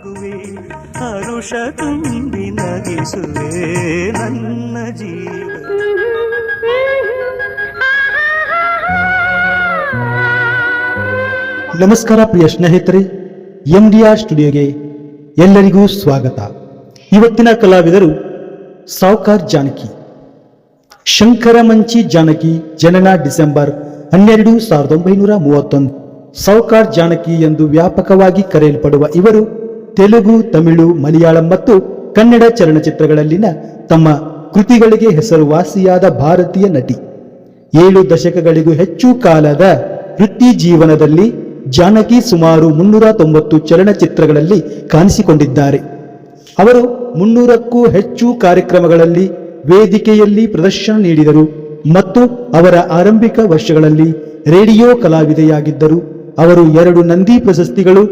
ನಗುವೆ ಹರುಷ ತುಂಬಿ ನಗಿಸುವೆ ನನ್ನ ಜೀವ. ನಮಸ್ಕಾರ ಪ್ರಿಯ ಸ್ನೇಹಿತರೆ, ಎಂ ಡಿ ಆರ್ ಸ್ಟುಡಿಯೋಗೆ ಎಲ್ಲರಿಗೂ ಸ್ವಾಗತ. ಇವತ್ತಿನ ಕಲಾವಿದರು ಸಾವ್ಕಾರ್ ಜಾನಕಿ. ಶಂಕರ ಮಂಚಿ ಜಾನಕಿ ಜನನ ಡಿಸೆಂಬರ್ ಹನ್ನೆರಡು ಸಾವಿರದ ಒಂಬೈನೂರ ಮೂವತ್ತೊಂದು. ಸಾವ್ಕಾರ್ ಜಾನಕಿ ಎಂದು ವ್ಯಾಪಕವಾಗಿ ಕರೆಯಲ್ಪಡುವ ಇವರು ತೆಲುಗು, ತಮಿಳು, ಮಲಯಾಳಂ ಮತ್ತು ಕನ್ನಡ ಚಲನಚಿತ್ರಗಳಲ್ಲಿನ ತಮ್ಮ ಕೃತಿಗಳಿಗೆ ಹೆಸರುವಾಸಿಯಾದ ಭಾರತೀಯ ನಟಿ. ಏಳು ದಶಕಗಳಿಗೂ ಹೆಚ್ಚು ಕಾಲದ ವೃತ್ತಿ ಜೀವನದಲ್ಲಿ ಜಾನಕಿ ಸುಮಾರು ಮುನ್ನೂರ ತೊಂಬತ್ತು ಚಲನಚಿತ್ರಗಳಲ್ಲಿ ಕಾಣಿಸಿಕೊಂಡಿದ್ದಾರೆ. ಅವರು ಮುನ್ನೂರಕ್ಕೂ ಹೆಚ್ಚು ಕಾರ್ಯಕ್ರಮಗಳಲ್ಲಿ ವೇದಿಕೆಯಲ್ಲಿ ಪ್ರದರ್ಶನ ನೀಡಿದರು ಮತ್ತು ಅವರ ಆರಂಭಿಕ ವರ್ಷಗಳಲ್ಲಿ ರೇಡಿಯೋ ಕಲಾವಿದೆಯಾಗಿದ್ದರು. ಅವರು ಎರಡು ನಂದಿ ಪ್ರಶಸ್ತಿಗಳು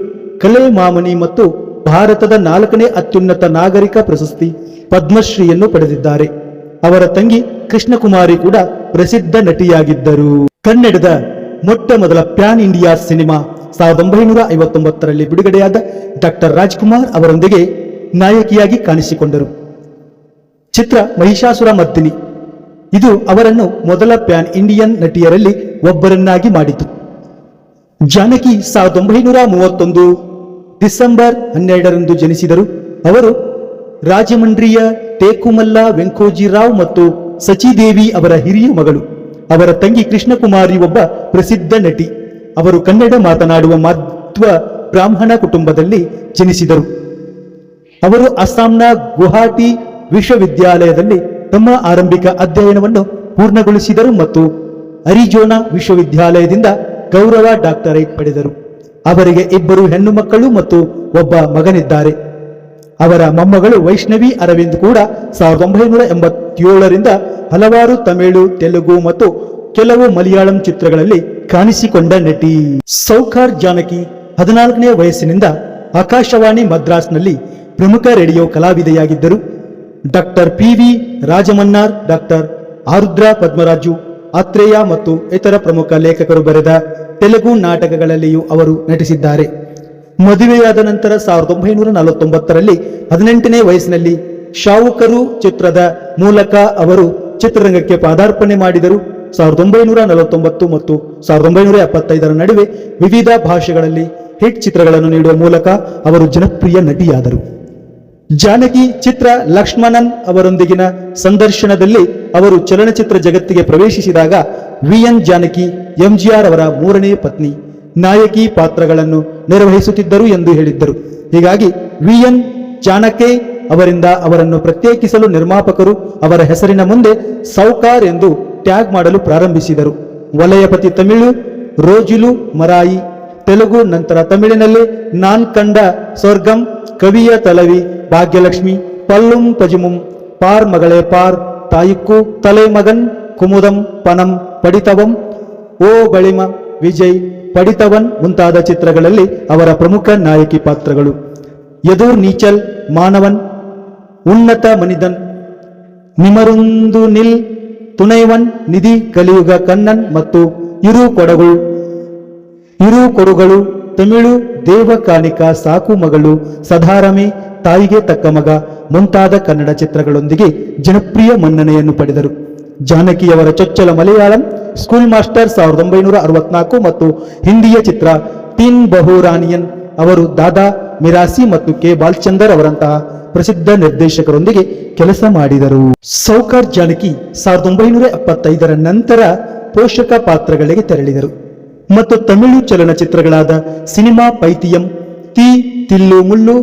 ಕಲೆ ಮಾಮನಿ ಮತ್ತು ಭಾರತದ ನಾಲ್ಕನೇ ಅತ್ಯುನ್ನತ ನಾಗರಿಕ ಪ್ರಶಸ್ತಿ ಪದ್ಮಶ್ರೀಯನ್ನು ಪಡೆದಿದ್ದಾರೆ. ಅವರ ತಂಗಿ ಕೃಷ್ಣಕುಮಾರಿ ಕೂಡ ಪ್ರಸಿದ್ಧ ನಟಿಯಾಗಿದ್ದರು. ಕನ್ನಡದ ಮೊಟ್ಟ ಮೊದಲ ಪ್ಯಾನ್ ಇಂಡಿಯಾ ಸಿನಿಮಾ ಸಾವಿರದ ಒಂಬೈನೂರ ಐವತ್ತೊಂಬತ್ತರಲ್ಲಿ ಬಿಡುಗಡೆಯಾದ ಡಾಕ್ಟರ್ ರಾಜ್ಕುಮಾರ್ ಅವರೊಂದಿಗೆ ನಾಯಕಿಯಾಗಿ ಕಾಣಿಸಿಕೊಂಡರು. ಚಿತ್ರ ಮಹಿಷಾಸುರ ಮರ್ದಿನಿ. ಇದು ಅವರನ್ನು ಮೊದಲ ಪ್ಯಾನ್ ಇಂಡಿಯನ್ ನಟಿಯರಲ್ಲಿ ಒಬ್ಬರನ್ನಾಗಿ ಮಾಡಿತು. ಜಾನಕಿ ಸಾವಿರದ ಒಂಬೈನೂರ ಮೂವತ್ತೊಂದು ಡಿಸೆಂಬರ್ ಹನ್ನೆರಡರಂದು ಜನಿಸಿದರು. ಅವರು ರಾಜಮಂಡ್ರಿಯ ಟೇಕುಮಲ್ಲ ವೆಂಕೋಜಿರಾವ್ ಮತ್ತು ಸಚಿದೇವಿ ಅವರ ಹಿರಿಯ ಮಗಳು. ಅವರ ತಂಗಿ ಕೃಷ್ಣಕುಮಾರಿ ಒಬ್ಬ ಪ್ರಸಿದ್ಧ ನಟಿ. ಅವರು ಕನ್ನಡ ಮಾತನಾಡುವ ಮಾಧ್ವ ಬ್ರಾಹ್ಮಣ ಕುಟುಂಬದಲ್ಲಿ ಜನಿಸಿದರು. ಅವರು ಅಸ್ಸಾಂನ ಗುವಾಹಟಿ ವಿಶ್ವವಿದ್ಯಾಲಯದಲ್ಲಿ ತಮ್ಮ ಆರಂಭಿಕ ಅಧ್ಯಯನವನ್ನು ಪೂರ್ಣಗೊಳಿಸಿದರು ಮತ್ತು ಅರಿಜೋನಾ ವಿಶ್ವವಿದ್ಯಾಲಯದಿಂದ ಗೌರವ ಡಾಕ್ಟರೇಟ್ ಪಡೆದರು. ಅವರಿಗೆ ಇಬ್ಬರು ಹೆಣ್ಣು ಮಕ್ಕಳು ಮತ್ತು ಒಬ್ಬ ಮಗನಿದ್ದಾರೆ. ಅವರ ಮೊಮ್ಮಗಳು ವೈಷ್ಣವಿ ಅರವಿಂದ್ ಕೂಡ ಸಾವಿರದ ಒಂಬೈನೂರ ಎಂಬತ್ತೇಳರಿಂದ ಹಲವಾರು ತಮಿಳು, ತೆಲುಗು ಮತ್ತು ಕೆಲವು ಮಲಯಾಳಂ ಚಿತ್ರಗಳಲ್ಲಿ ಕಾಣಿಸಿಕೊಂಡ ನಟಿ. ಸೌಕಾರ್ ಜಾನಕಿ ಹದಿನಾಲ್ಕನೇ ವಯಸ್ಸಿನಿಂದ ಆಕಾಶವಾಣಿ ಮದ್ರಾಸ್ನಲ್ಲಿ ಪ್ರಮುಖ radio ಕಲಾವಿದೆಯಾಗಿದ್ದರು. Doctor P V Rajamannar, doctor Arudra Padmaraju, Atreya ಮತ್ತು ಇತರ ಪ್ರಮುಖ ಲೇಖಕರು ಬರೆದ ತೆಲುಗು ನಾಟಕಗಳಲ್ಲಿಯೂ ಅವರು ನಟಿಸಿದ್ದಾರೆ. ಮದುವೆಯಾದ ನಂತರ ಸಾವಿರದ ಒಂಬೈನೂರ ನಲವತ್ತೊಂಬತ್ತರಲ್ಲಿ ಹದಿನೆಂಟನೇ ವಯಸ್ಸಿನಲ್ಲಿ ಶಾವುಕರು ಚಿತ್ರದ ಮೂಲಕ ಅವರು ಚಿತ್ರರಂಗಕ್ಕೆ ಪಾದಾರ್ಪಣೆ ಮಾಡಿದರು. ಸಾವಿರದ ಒಂಬೈನೂರ ನಲವತ್ತೊಂಬತ್ತು ಮತ್ತು ಸಾವಿರದ ಒಂಬೈನೂರ ಎಪ್ಪತ್ತೈದರ ನಡುವೆ ವಿವಿಧ ಭಾಷೆಗಳಲ್ಲಿ ಹಿಟ್ ಚಿತ್ರಗಳನ್ನು ನೀಡುವ ಮೂಲಕ ಅವರು ಜನಪ್ರಿಯ ನಟಿಯಾದರು. ಜಾನಕಿ ಚಿತ್ರ ಲಕ್ಷ್ಮಣನ್ ಅವರೊಂದಿಗಿನ ಸಂದರ್ಶನದಲ್ಲಿ ಅವರು ಚಲನಚಿತ್ರ ಜಗತ್ತಿಗೆ ಪ್ರವೇಶಿಸಿದಾಗ ವಿ ಎನ್ ಜಾನಕಿ ಎಂಜಿಆರ್ ಅವರ ಮೂರನೇ ಪತ್ನಿ ನಾಯಕಿ ಪಾತ್ರಗಳನ್ನು ನಿರ್ವಹಿಸುತ್ತಿದ್ದರು ಎಂದು ಹೇಳಿದ್ದರು. ಹೀಗಾಗಿ ವಿ ಎನ್ ಅವರಿಂದ ಅವರನ್ನು ಪ್ರತ್ಯೇಕಿಸಲು ನಿರ್ಮಾಪಕರು ಅವರ ಹೆಸರಿನ ಮುಂದೆ ಸೌಕಾರ್ ಎಂದು ಟ್ಯಾಗ್ ಮಾಡಲು ಪ್ರಾರಂಭಿಸಿದರು. ವಲಯಪತಿ ತಮಿಳು, ರೋಜಿಲು ಮರಾಯಿ, ತೆಲುಗು ನಂತರ ತಮಿಳಿನಲ್ಲಿ ನಾನ್ ಕಂಡ ಸ್ವರ್ಗಂ, ಕವಿಯ ತಲವಿ, ಭಾಗ್ಯಲಕ್ಷ್ಮಿ, ಪಲ್ಲುಂ ಪಜಿಮುಂ, ಪಾರ್ ಮಗಳೇ ಪಾರ್, ತಾಯಿಕ್ಕು ತಲೆ ಮಗನ್ ಕುಮುದಂ ಪನಂ ಪಡಿತವಂ, ಓ ಬಳಿಮ ವಿಜಯ್, ಪಡಿತವನ್ ಮುಂತಾದ ಚಿತ್ರಗಳಲ್ಲಿ ಅವರ ಪ್ರಮುಖ ನಾಯಕಿ ಪಾತ್ರಗಳು. ಯದೂರ್ ನೀಚಲ್, ಮಾನವನ್, ಉನ್ನತ ಮನಿದನ್ ನಿಮರುಂದು ನಿಲ್, ತುನೈವನ್, ನಿಧಿ ಕಲಿಯುಗ ಕಣ್ಣನ್ ಮತ್ತು ಇರು ಕೊಡಗಳು. ಇರು ಕೊಡುಗಳು, ತಮಿಳು ದೇವಕಾನಿಕ ಸಾಕು ಮಗಳು ಸಧಾರಮೆ, ತಾಯಿಗೆ ತಕ್ಕ ಮಗ ಮುಂತಾದ ಕನ್ನಡ ಚಿತ್ರಗಳೊಂದಿಗೆ ಜನಪ್ರಿಯ ಮನ್ನಣೆಯನ್ನು ಪಡೆದರು. ಜಾನಕಿಯವರ ಚೊಚ್ಚಲ ಮಲಯಾಳಂ ಸ್ಕೂಲ್ ಮಾಸ್ಟರ್ ಸಾವಿರದ ಒಂಬೈನೂರ ಅರವತ್ನಾಲ್ಕು ಮತ್ತು ಹಿಂದಿಯ ಚಿತ್ರ ತೀನ್ ಬಹುರಾನಿಯನ್ ಅವರು ದಾದಾ ಮಿರಾಸಿ ಮತ್ತು ಕೆ ಬಾಲ್ಚಂದರ್ ಅವರಂತಹ ಪ್ರಸಿದ್ಧ ನಿರ್ದೇಶಕರೊಂದಿಗೆ ಕೆಲಸ ಮಾಡಿದರು. ಸೌಕಾರ್ ಜಾನಕಿ ಸಾವಿರದ ಒಂಬೈನೂರ ಎಪ್ಪತ್ತೈದರ ನಂತರ ಪೋಷಕ ಪಾತ್ರಗಳಿಗೆ ತೆರಳಿದರು. ಮತ್ತು ತಮಿಳು ಚಲನಚಿತ್ರಗಳಾದ ಸಿನಿಮಾ ಪೈತಿಯಂ, ತಿ ತಿಲ್ಲು ಮುಳ್ಳು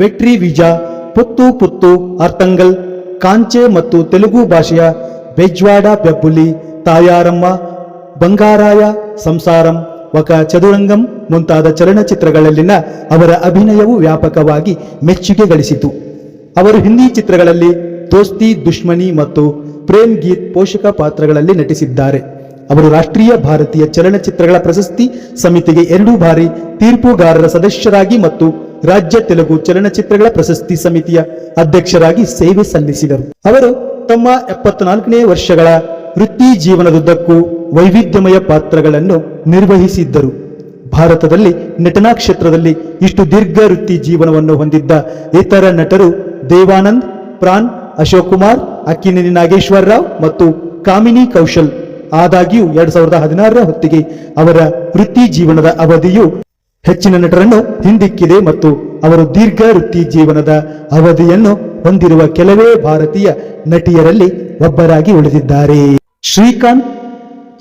ವೆಟ್ರಿ ವಿಜಾ, ಪುತ್ತು ಪುತ್ತು ಅರ್ತಂಗಲ್ ಕಾಂಚೆ ಮತ್ತು ತೆಲುಗು ಭಾಷೆಯ ಬೆಜ್ವಾಡ, ಬೆಬ್ಬುಲಿ, ತಾಯಾರಮ್ಮ, ಬಂಗಾರಾಯ, ಸಂಸಾರಂ, ವಕ ಚದುರಂಗಂ ಮುಂತಾದ ಚಲನಚಿತ್ರಗಳಲ್ಲಿನ ಅವರ ಅಭಿನಯವು ವ್ಯಾಪಕವಾಗಿ ಮೆಚ್ಚುಗೆ ಗಳಿಸಿತು. ಅವರು ಹಿಂದಿ ಚಿತ್ರಗಳಲ್ಲಿ ದೋಸ್ತಿ, ದುಶ್ಮನಿ ಮತ್ತು ಪ್ರೇಮ್ ಗೀತ್ ಪೋಷಕ ಪಾತ್ರಗಳಲ್ಲಿ ನಟಿಸಿದ್ದಾರೆ. ಅವರು ರಾಷ್ಟ್ರೀಯ ಭಾರತೀಯ ಚಲನಚಿತ್ರಗಳ ಪ್ರಶಸ್ತಿ ಸಮಿತಿಗೆ ಎರಡು ಬಾರಿ ತೀರ್ಪುಗಾರರ ಸದಸ್ಯರಾಗಿ ಮತ್ತು ರಾಜ್ಯ ತೆಲುಗು ಚಲನಚಿತ್ರಗಳ ಪ್ರಶಸ್ತಿ ಸಮಿತಿಯ ಅಧ್ಯಕ್ಷರಾಗಿ ಸೇವೆ ಸಲ್ಲಿಸಿದರು. ಅವರು ತಮ್ಮ ಎಪ್ಪತ್ನಾಲ್ಕನೇ ವರ್ಷಗಳ ವೃತ್ತಿ ಜೀವನದುದ್ದಕ್ಕೂ ವೈವಿಧ್ಯಮಯ ಪಾತ್ರಗಳನ್ನು ನಿರ್ವಹಿಸಿದ್ದರು. ಭಾರತದಲ್ಲಿ ನಟನಾ ಕ್ಷೇತ್ರದಲ್ಲಿ ಇಷ್ಟು ದೀರ್ಘ ವೃತ್ತಿ ಜೀವನವನ್ನು ಹೊಂದಿದ್ದ ಇತರ ನಟರು ದೇವಾನಂದ್, ಪ್ರಾಣ್, ಅಶೋಕ್ ಕುಮಾರ್, ಅಕ್ಕಿನೇನಿ ನಾಗೇಶ್ವರ ರಾವ್ ಮತ್ತು ಕಾಮಿನಿ ಕೌಶಲ್. ಆದಾಗ್ಯೂ ಎರಡ್ ಸಾವಿರದ ಹದಿನಾರರ ಹೊತ್ತಿಗೆ ಅವರ ವೃತ್ತಿ ಜೀವನದ ಅವಧಿಯು ಹೆಚ್ಚಿನ ನಟರನ್ನು ಹಿಂದಿಕ್ಕಿದೆ ಮತ್ತು ಅವರು ದೀರ್ಘ ವೃತ್ತಿ ಜೀವನದ ಅವಧಿಯನ್ನು ಹೊಂದಿರುವ ಕೆಲವೇ ಭಾರತೀಯ ನಟಿಯರಲ್ಲಿ ಒಬ್ಬರಾಗಿ ಉಳಿದಿದ್ದಾರೆ. ಶ್ರೀಕಾಂತ್,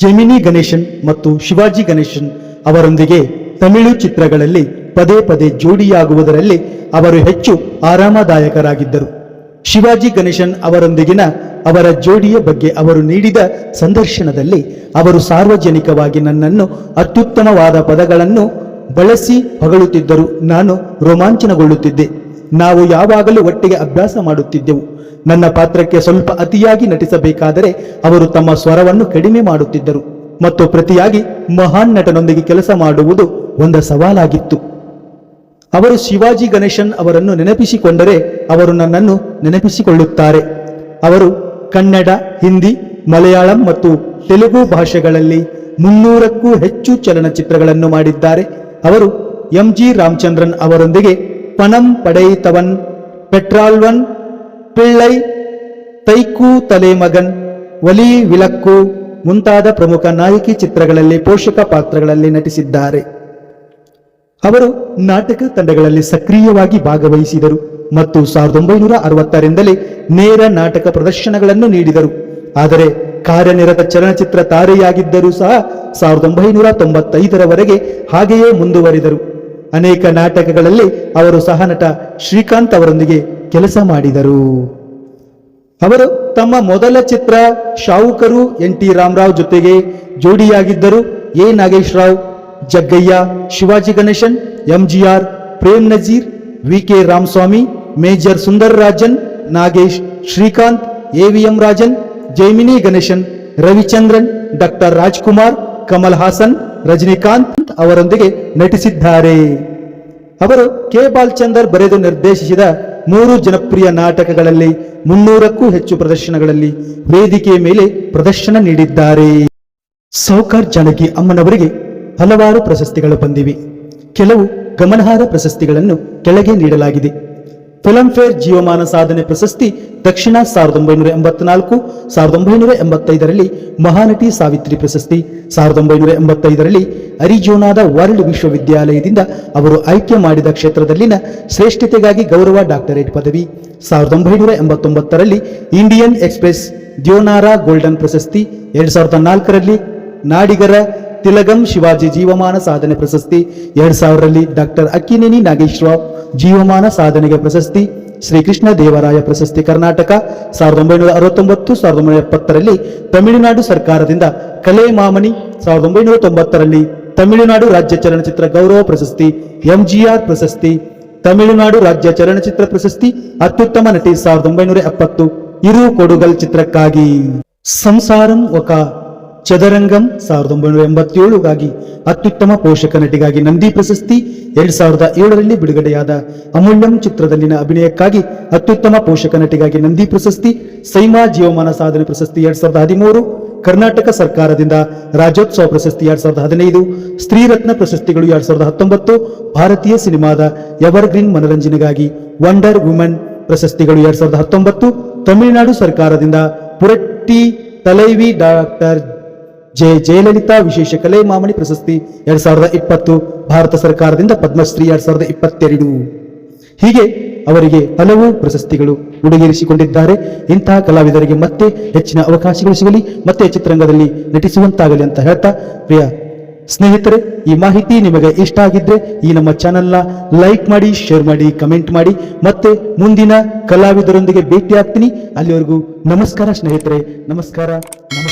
ಜೆಮಿನಿ ಗಣೇಶನ್ ಮತ್ತು ಶಿವಾಜಿ ಗಣೇಶನ್ ಅವರೊಂದಿಗೆ ತಮಿಳು ಚಿತ್ರಗಳಲ್ಲಿ ಪದೇ ಪದೇ ಜೋಡಿಯಾಗುವುದರಲ್ಲಿ ಅವರು ಹೆಚ್ಚು ಆರಾಮದಾಯಕರಾಗಿದ್ದರು. ಶಿವಾಜಿ ಗಣೇಶನ್ ಅವರೊಂದಿಗಿನ ಅವರ ಜೋಡಿಯ ಬಗ್ಗೆ ಅವರು ನೀಡಿದ ಸಂದರ್ಶನದಲ್ಲಿ ಅವರು ಸಾರ್ವಜನಿಕವಾಗಿ ನನ್ನನ್ನು ಅತ್ಯುತ್ತಮವಾದ ಪದಗಳನ್ನು ಬಳಸಿ ಹೊಗಳುತ್ತಿದ್ದರು ನಾನು ರೋಮಾಂಚನಗೊಳ್ಳುತ್ತಿದ್ದೆ. ನಾವು ಯಾವಾಗಲೂ ಒಟ್ಟಿಗೆ ಅಭ್ಯಾಸ ಮಾಡುತ್ತಿದ್ದೆವು. ನನ್ನ ಪಾತ್ರಕ್ಕೆ ಸ್ವಲ್ಪ ಅತಿಯಾಗಿ ನಟಿಸಬೇಕಾದರೆ ಅವರು ತಮ್ಮ ಸ್ವರವನ್ನು ಕಡಿಮೆ ಮಾಡುತ್ತಿದ್ದರು. ಮತ್ತು ಪ್ರತಿಯಾಗಿ ಮಹಾನ್ ನಟನೊಂದಿಗೆ ಕೆಲಸ ಮಾಡುವುದು ಒಂದು ಸವಾಲಾಗಿತ್ತು. ಅವರು ಶಿವಾಜಿ ಗಣೇಶನ್ ಅವರನ್ನು ನೆನಪಿಸಿಕೊಂಡರೆ ಅವರು ನನ್ನನ್ನು ನೆನಪಿಸಿಕೊಳ್ಳುತ್ತಾರೆ. ಅವರು ಕನ್ನಡ, ಹಿಂದಿ, ಮಲಯಾಳಂ ಮತ್ತು ತೆಲುಗು ಭಾಷೆಗಳಲ್ಲಿ ಮುನ್ನೂರಕ್ಕೂ ಹೆಚ್ಚು ಚಲನಚಿತ್ರಗಳನ್ನು ಮಾಡಿದ್ದಾರೆ. ಅವರು ಎಂ ಜಿ ರಾಮಚಂದ್ರನ್ ಅವರೊಂದಿಗೆ ಪಣಂ ಪಡೆಯಿತವನ್ ಪೆಟ್ರಾಲ್ವನ್ ಪಿಳ್ಳೈ, ತೈಕು ತಲೆಮಗನ್ ಒಲಿ ವಿಲಕ್ಕು ಮುಂತಾದ ಪ್ರಮುಖ ನಾಯಕಿ ಚಿತ್ರಗಳಲ್ಲಿ ಪೋಷಕ ಪಾತ್ರಗಳಲ್ಲಿ ನಟಿಸಿದ್ದಾರೆ. ಅವರು ನಾಟಕ ತಂಡಗಳಲ್ಲಿ ಸಕ್ರಿಯವಾಗಿ ಭಾಗವಹಿಸಿದರು ಮತ್ತು ಸಾವಿರದ ಒಂಬೈನೂರ ಅರವತ್ತರಿಂದಲೇ ನೇರ ನಾಟಕ ಪ್ರದರ್ಶನಗಳನ್ನು ನೀಡಿದರು. ಆದರೆ ಕಾರ್ಯನಿರತ ಚಲನಚಿತ್ರ ತಾರೆಯಾಗಿದ್ದರೂ ಸಹ ಸಾವಿರದ ಒಂಬೈನೂರ ತೊಂಬತ್ತೈದರವರೆಗೆ ಹಾಗೆಯೇ ಮುಂದುವರಿದರು. ಅನೇಕ ನಾಟಕಗಳಲ್ಲಿ ಅವರು ಸಹನಟ ಶ್ರೀಕಾಂತ್ ಅವರೊಂದಿಗೆ ಕೆಲಸ ಮಾಡಿದರು. ಅವರು ತಮ್ಮ ಮೊದಲ ಚಿತ್ರ ಶಾವುಕರು ಎನ್ ಟಿ ರಾಮರಾವ್ ಜೊತೆಗೆ ಜೋಡಿಯಾಗಿದ್ದರು. A Nagesh Rao, Jaggayya, Shivaji Ganesan, MGR, Prem Nazir, V K Ramaswamy, major Sundar Rajan, Nagesh Srikanth AVM Rajan Gemini Ganesan, Ravichandran, doctor Rajkumar, Kamal Haasan, Rajinikanth ಅವರೊಂದಿಗೆ ನಟಿಸಿದ್ದಾರೆ. ಅವರು ಕೆ. ಬಾಲ್ಚಂದರ್ ಬರೆದು ನಿರ್ದೇಶಿಸಿದ ಮೂರು ಜನಪ್ರಿಯ ನಾಟಕಗಳಲ್ಲಿ ಮುನ್ನೂರಕ್ಕೂ ಹೆಚ್ಚು ಪ್ರದರ್ಶನಗಳಲ್ಲಿ ವೇದಿಕೆಯ ಮೇಲೆ ಪ್ರದರ್ಶನ ನೀಡಿದ್ದಾರೆ. ಸೌಕಾರ್ ಜಾನಕಿ ಅಮ್ಮನವರಿಗೆ ಹಲವಾರು ಪ್ರಶಸ್ತಿಗಳು ಬಂದಿವೆ. ಕೆಲವು ಗಮನಾರ್ಹ ಪ್ರಶಸ್ತಿಗಳನ್ನು ಕೆಳಗೆ ನೀಡಲಾಗಿದೆ. ಫಿಲ್ಮ್ಫೇರ್ ಜೀವಮಾನ ಸಾಧನೆ ಪ್ರಶಸ್ತಿ ದಕ್ಷಿಣ ಸಾವಿರದ ಒಂಬೈನೂರ ಎಂಬತ್ನಾಲ್ಕು, ಸಾವಿರದ ಒಂಬೈನೂರ ಎಂಬತ್ತೈದರಲ್ಲಿ ಮಹಾನಟಿ ಸಾವಿತ್ರಿ ಪ್ರಶಸ್ತಿ, ಸಾವಿರದ ಒಂಬೈನೂರ ಎಂಬತ್ತೈದರಲ್ಲಿ ಅರಿಜೋನಾದ ವರ್ಲ್ಡ್ ವಿಶ್ವವಿದ್ಯಾಲಯದಿಂದ ಅವರು ಆಯ್ಕೆ ಮಾಡಿದ ಕ್ಷೇತ್ರದಲ್ಲಿನ ಶ್ರೇಷ್ಠತೆಗಾಗಿ ಗೌರವ ಡಾಕ್ಟರೇಟ್ ಪದವಿ, ಸಾವಿರದ ಒಂಬೈನೂರ ಎಂಬತ್ತೊಂಬತ್ತರಲ್ಲಿ ಇಂಡಿಯನ್ ಎಕ್ಸ್ಪ್ರೆಸ್ ದ್ಯೋನಾರಾ ಗೋಲ್ಡನ್ ಪ್ರಶಸ್ತಿ, ಎರಡು ಸಾವಿರದ ನಾಲ್ಕರಲ್ಲಿ ನಾಡಿಗರ ತಿಲಗಂ ಶಿವಾಜಿ ಜೀವಮಾನ ಸಾಧನೆ ಪ್ರಶಸ್ತಿ. ಎರಡ್ ಸಾವಿರರಲ್ಲಿ ಡಾಕ್ಟರ್ ಅಕ್ಕಿನೇನಿ ನಾಗೇಶ್ವರಾವ್ ಜೀವಮಾನ ಸಾಧನೆಗೆ ಪ್ರಶಸ್ತಿ. ಶ್ರೀಕೃಷ್ಣ ದೇವರಾಯ ಪ್ರಶಸ್ತಿ ಕರ್ನಾಟಕ. ಸಾವಿರದ ಒಂಬೈನೂರ ಅರವತ್ತೊಂಬತ್ತು, ಸಾವಿರದ ಒಂಬೈನೂರ ಎಪ್ಪತ್ತರಲ್ಲಿ ತಮಿಳುನಾಡು ಸರ್ಕಾರದಿಂದ ಕಲೆ ಮಾಮನಿ. ಸಾವಿರದ ಒಂಬೈನೂರ ತೊಂಬತ್ತರಲ್ಲಿ ತಮಿಳುನಾಡು ರಾಜ್ಯ ಚಲನಚಿತ್ರ ಗೌರವ ಪ್ರಶಸ್ತಿ. ಎಂಜಿಆರ್ ಪ್ರಶಸ್ತಿ. ತಮಿಳುನಾಡು ರಾಜ್ಯ ಚಲನಚಿತ್ರ ಪ್ರಶಸ್ತಿ. ಅತ್ಯುತ್ತಮ ನಟಿ ಸಾವಿರದ ಒಂಬೈನೂರ ಎಪ್ಪತ್ತು. ಇರು ಕೊಡುಗಲ್ ಚಿತ್ರಕ್ಕಾಗಿ. ಸಂಸಾರಂ ಒಕ ಚದರಂಗಂ ಸಾವಿರದ ಒಂಬೈನೂರ ಎಂಬತ್ತೇಳುಗಾಗಿ ಅತ್ಯುತ್ತಮ ಪೋಷಕ ನಟಿಗಾಗಿ ನಂದಿ ಪ್ರಶಸ್ತಿ ಎರಡ್ ಸಾವಿರದ ಏಳರಲ್ಲಿ ಬಿಡುಗಡೆಯಾದ ಅಮೂಲ್ಯಂ ಚಿತ್ರದಲ್ಲಿನ ಅಭಿನಯಕ್ಕಾಗಿ ಅತ್ಯುತ್ತಮ ಪೋಷಕ ನಟಿಗಾಗಿ ನಂದಿ ಪ್ರಶಸ್ತಿ, ಸೈಮಾ ಜೀವಮಾನ ಸಾಧನೆ ಪ್ರಶಸ್ತಿ ಎರಡ್ ಸಾವಿರದ ಹದಿಮೂರು, ಕರ್ನಾಟಕ ಸರ್ಕಾರದಿಂದ ರಾಜ್ಯೋತ್ಸವ ಪ್ರಶಸ್ತಿ ಎರಡ್ ಸಾವಿರದ ಹದಿನೈದು, ಸ್ತ್ರೀರತ್ನ ಪ್ರಶಸ್ತಿಗಳು ಎರಡ್ ಸಾವಿರದ ಹತ್ತೊಂಬತ್ತು, ಭಾರತೀಯ ಸಿನಿಮಾದ ಎವರ್ಗ್ರೀನ್ ಮನರಂಜನೆಗಾಗಿ ವಂಡರ್ ವುಮೆನ್ ಪ್ರಶಸ್ತಿಗಳು ಎರಡ್ ಸಾವಿರದ ಹತ್ತೊಂಬತ್ತು, ತಮಿಳುನಾಡು ಸರ್ಕಾರದಿಂದ ಪುರಟ್ಟಿ ತಲೈವಿ ಡಾಕ್ಟರ್ ಜೆ ಜಯಲಲಿತಾ ವಿಶೇಷ ಕಲೆ ಮಾಮಣಿ ಪ್ರಶಸ್ತಿ ಎರಡ್ ಸಾವಿರದ ಇಪ್ಪತ್ತು, ಭಾರತ ಸರ್ಕಾರದಿಂದ ಪದ್ಮಶ್ರೀ ಎರಡ್ ಸಾವಿರದ ಇಪ್ಪತ್ತೆರಡು. ಹೀಗೆ ಅವರಿಗೆ ಹಲವು ಪ್ರಶಸ್ತಿಗಳು ಉಡುಗೇರಿಸಿಕೊಂಡಿದ್ದಾರೆ. ಇಂತಹ ಕಲಾವಿದರಿಗೆ ಮತ್ತೆ ಹೆಚ್ಚಿನ ಅವಕಾಶಗಳು ಸಿಗಲಿ, ಮತ್ತೆ ಚಿತ್ರರಂಗದಲ್ಲಿ ನಟಿಸುವಂತಾಗಲಿ ಅಂತ ಹೇಳ್ತಾ ಪ್ರಿಯ ಸ್ನೇಹಿತರೆ, ಈ ಮಾಹಿತಿ ನಿಮಗೆ ಇಷ್ಟ ಆಗಿದ್ರೆ ಈ ನಮ್ಮ ಚಾನೆಲ್ನ ಲೈಕ್ ಮಾಡಿ, ಶೇರ್ ಮಾಡಿ, ಕಮೆಂಟ್ ಮಾಡಿ. ಮತ್ತೆ ಮುಂದಿನ ಕಲಾವಿದರೊಂದಿಗೆ ಭೇಟಿ ಆಗ್ತೀನಿ ಅಲ್ಲಿವರೆಗೂ ನಮಸ್ಕಾರ ಸ್ನೇಹಿತರೆ, ನಮಸ್ಕಾರ ನಮಸ್ಕಾರ